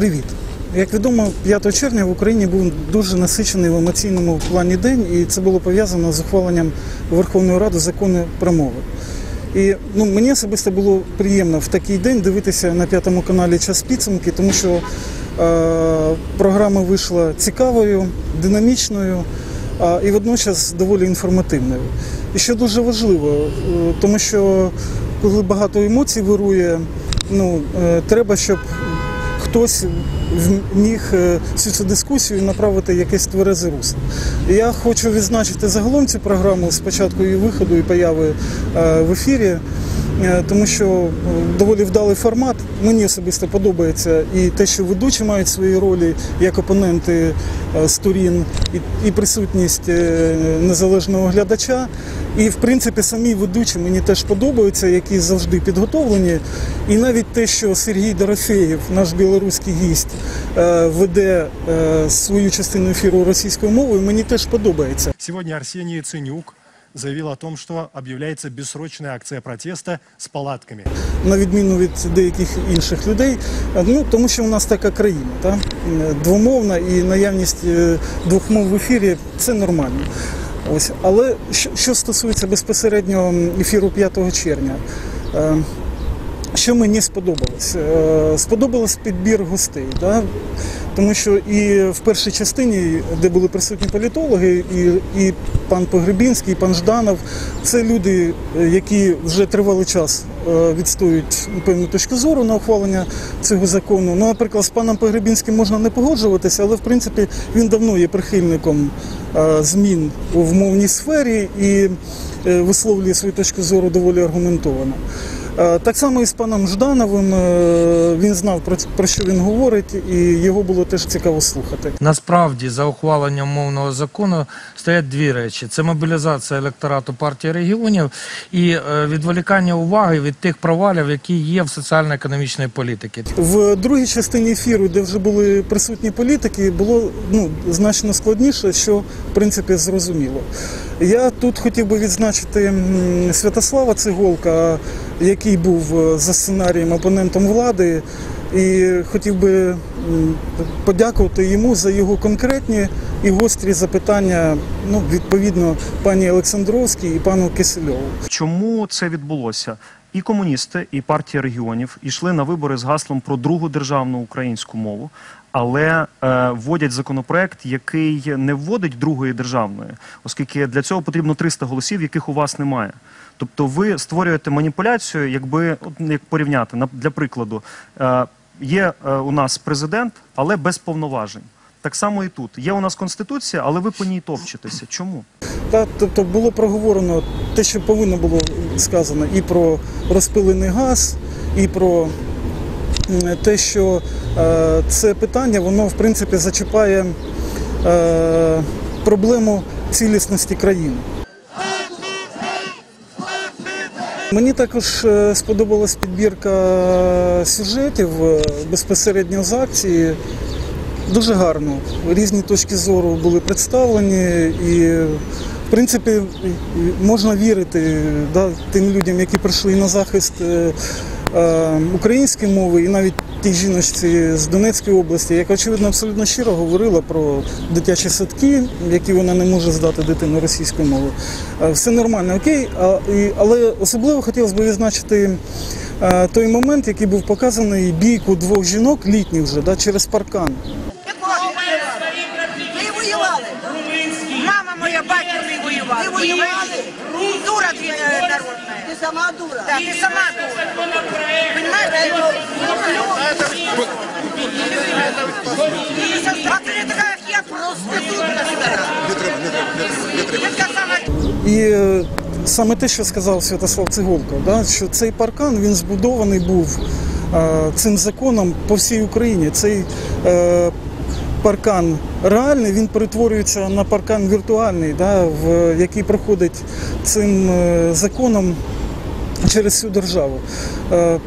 Привіт. Як відомо, 5 червня в Україні був дуже насичений в емоційному плані день, і це було пов'язано з ухваленням Верховної Ради закону про мови. І ну, мені особисто було приємно в такий день дивитися на п'ятому каналі час підсумки, тому що е, програма вийшла цікавою, динамічною а, і водночас доволі інформативною. І що дуже важливо, е, тому що коли багато емоцій вирує, ну, е, треба, щоб хтось міг цю, всю цю дискусію направити якесь тверезе русло. Я хочу відзначити загалом цю програму з початку її виходу і появи е, в ефірі. Е, Тому що е, доволі вдалий формат. Мені особисто подобається і те, що ведучі мають свої ролі як опоненти е, сторін, і, присутність незалежного глядача. І в принципі самі ведучі мені теж подобаються, які завжди підготовлені. І навіть те, що Сергій Дорофеєв, наш білоруський гість, веде свою частину ефіру російською мовою, мені теж подобається. Сегодня Арсений Яценюк заявил о том, что объявляется бессрочная акция протеста с палатками. на відміну від деяких інших людей. Е, Ну тому що у нас така країна, та? Е, двомовна і наявність е, двох мов в ефірі це нормально. Ось, але що, стосується безпосередньо ефіру 5 червня. Що мені сподобалось? Сподобалось підбір гостей. Да? Тому що і в першій частині, де були присутні політологи, і, і пан Погребінський, і пан Жданов, це люди, е, які вже тривалий час е, відстоюють певну точку зору на ухвалення цього закону. Ну, наприклад, з паном Погребінським можна не погоджуватися, але в принципі він давно є прихильником е, змін в мовній сфері і висловлює свою точку зору доволі аргументовано. Е, Так само і з паном Ждановим е, він знав про, що він говорить, і його було теж цікаво слухати. Насправді за ухваленням мовного закону стоять дві речі: це мобілізація електорату партії регіонів і е, відволікання уваги від тих провалів, які є в соціально-економічній політиці. В другій частині ефіру, де вже були присутні політики, було ну значно складніше, що в принципі зрозуміло. Я тут хотів би відзначити Святослава Циголка, який був е, за сценарієм опонентом влади, і хотів би подякувати йому за його конкретні і гострі запитання. Ну, відповідно, пані Олександровській і пану Кисельову. Чому це відбулося? І комуністи, і партія регіонів йшли на вибори з гаслом про другу державну українську мову, але е, вводять законопроект, який не вводить другої державної, оскільки для цього потрібно 300 голосів, яких у вас немає. Тобто ви створюєте маніпуляцію, якби от, як порівняти для прикладу, е, є е, у нас президент, але без повноважень. Так само і тут є у нас конституція, але ви по ній топчетеся. Чому? Та, тобто було проговорено те, що повинно було сказано, і про розпилений газ, і про те, що е, це питання, воно в принципі зачіпає е, проблему цілісності країни. Мені також е, сподобалась підбірка сюжетів е, безпосередньо з акції. Дуже гарно. Різні точки зору були представлені, і в принципі можна вірити да, тим людям, які прийшли на захист е, е, української мови, і навіть тій жіночці з Донецької області, яка очевидно абсолютно щиро говорила про дитячі садки, які вона не може здати дитину російською мовою. Е, Все нормально, окей, але особливо хотілося б відзначити. е, Той момент, який був показаний бійку двох жінок, літніх вже через паркан. Моя, батько ми воювали. Ви воювали. Дура ти е, народна. Ти сама дура. Так, ти сама дура. Понимаєш? А ти не така, як я, сама І е, саме те, що сказав Святослав Циголко, да, що цей паркан він збудований був е, цим законом по всій Україні. Цей е, паркан реальний, він перетворюється на паркан віртуальний, да, в, який проходить цим е, законом через всю державу. Е,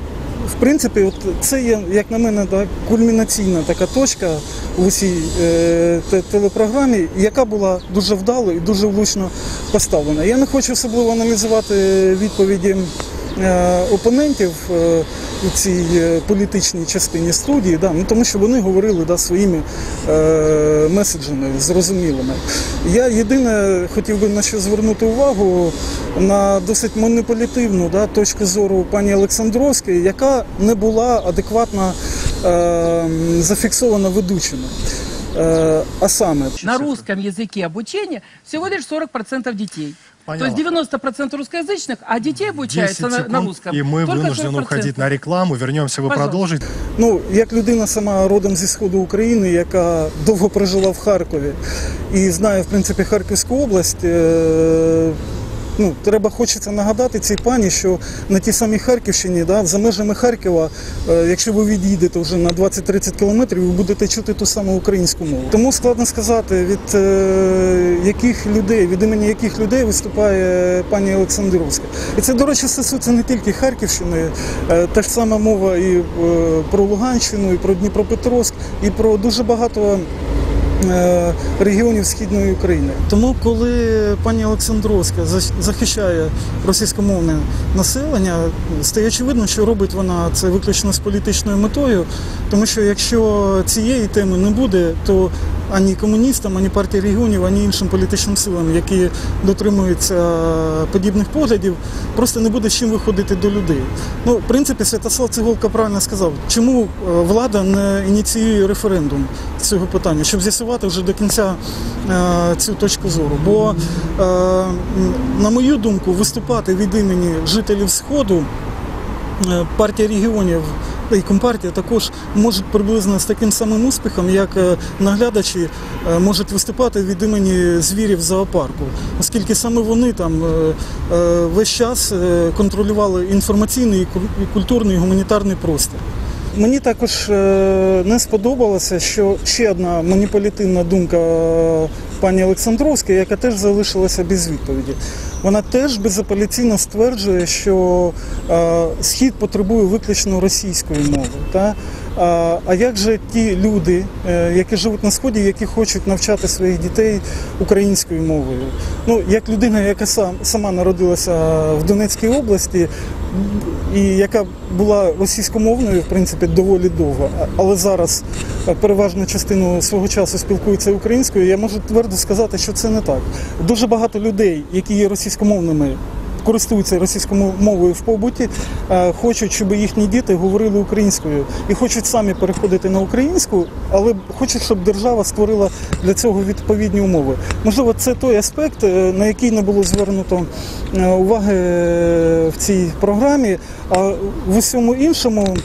В принципі, от це є, як на мене, так, кульмінаційна така точка в усій е, телепрограмі, яка була дуже вдало і дуже влучно поставлена. Я не хочу особливо аналізувати відповіді опонентів е, у цій е, політичній частині студії, да, ну, тому що вони говорили да, своїми е, меседжами зрозумілими. Я єдине хотів би на що звернути увагу на досить маніпулятивну да, точку зору пані Олександровської, яка не була адекватно е, зафіксована ведучими. Е, а саме, На русском языке обучения всего лишь 40% детей. Понятно. То есть 90% русскоязычных, а детей 10 обучается на, на секунд, русском. и мы только вынуждены 40%. уходить на рекламу. Вернемся, вы Пожалуйста. продолжите. Ну, як людина сама родом зі сходу України, яка довго прожила в Харкові і знає, в принципі, Харківську область. е, Ну, треба хочеться нагадати цій пані, що на тій самій Харківщині, да, за межами Харкова, е, якщо ви від'їдете вже на 20-30 кілометрів, ви будете чути ту саму українську мову. Тому складно сказати, від е, яких людей, від імені яких людей виступає пані Олександровська. І це, до речі, стосується не тільки Харківщини, е, та ж сама мова і е, про Луганщину, і про Дніпропетровськ, і про дуже багато регіонів східної України. Тому, коли пані Олександровська захищає російськомовне населення, стає очевидно, що робить вона це виключно з політичною метою, тому що якщо цієї теми не буде, то ані комуністам, ані партії регіонів, ані іншим політичним силам, які дотримуються подібних поглядів, просто не буде з чим виходити до людей. Ну, в принципі, Святослав Цеголка правильно сказав, чому е, влада не ініціює референдум з цього питання, щоб з'ясувати вже до кінця е, цю точку зору. Бо, е, на мою думку, виступати від імені жителів Сходу е, партія регіонів і компартія також можуть приблизно з таким самим успіхом, як е, наглядачі е, можуть виступати від імені звірів зоопарку, оскільки саме вони там е, весь час контролювали інформаційний, культурний, і гуманітарний простір. Мені також не сподобалося, що ще одна маніпулятивна думка пані Олександровської, яка теж залишилася без відповіді. Вона теж безапеляційно стверджує, що е, схід потребує виключно російської мови. Та? А, а як же ті люди, е, які живуть на сході, які хочуть навчати своїх дітей українською мовою? Ну, як людина, яка сам сама народилася в Донецькій області, і яка була російськомовною, в принципі, доволі довго, але зараз переважна частина свого часу спілкується українською, я можу твердо сказати, що це не так. Дуже багато людей, які є російськомовними, користуються російською мовою в побуті, е, хочуть, щоб їхні діти говорили українською і хочуть самі переходити на українську, але хочуть, щоб держава створила для цього відповідні умови. Можливо, це той аспект, е, на який не було звернуто е, уваги в цій програмі. А в усьому іншому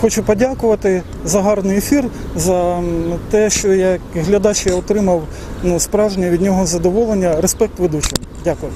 хочу подякувати за гарний ефір, за те, що я як глядач я отримав ну, справжнє від нього задоволення. Респект ведучим. Дякую.